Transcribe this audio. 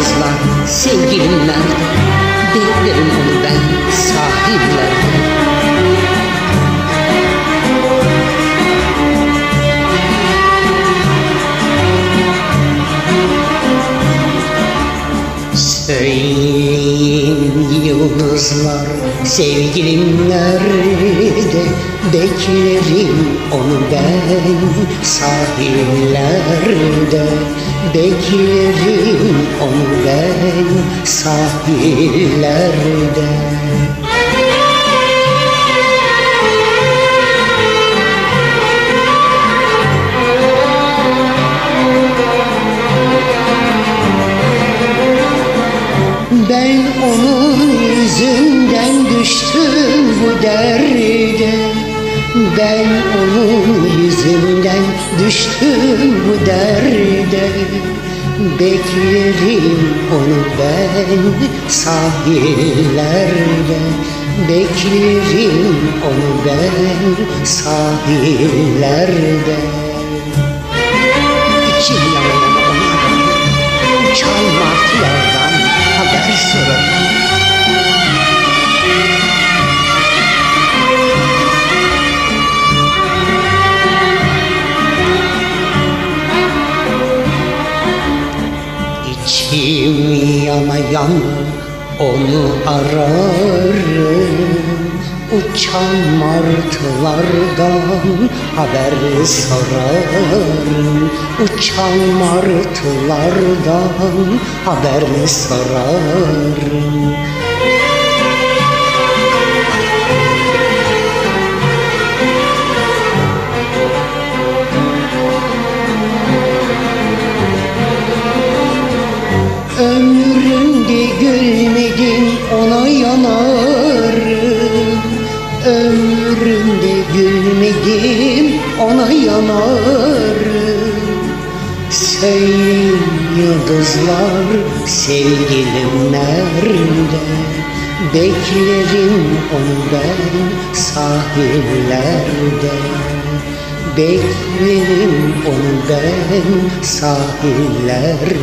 yıldızlar sevgilim nerede? Beklerim onu ben sahillerde. Söyleyin yıldızlar sevgilim nerede Beklerim onu ben sahillerde Beklerim onu ben sahillerde. Ben onun yüzünden düştüm bu derde Ben onun yüzünden düştüm bu derde. Beklerim onu ben sahillerde. Beklerim onu ben sahillerde. İçim yana Yana onu ararım Uçan martılardan haber sorarım. Uçan martılardan haber sorarım Ömrümde gülmedim ona yanarım. Ömrümde gülmedim ona yanarım. Söyleyin yıldızlar sevgilim nerede? Beklerim onu ben sahillerde. Beklerim onu ben sahillerde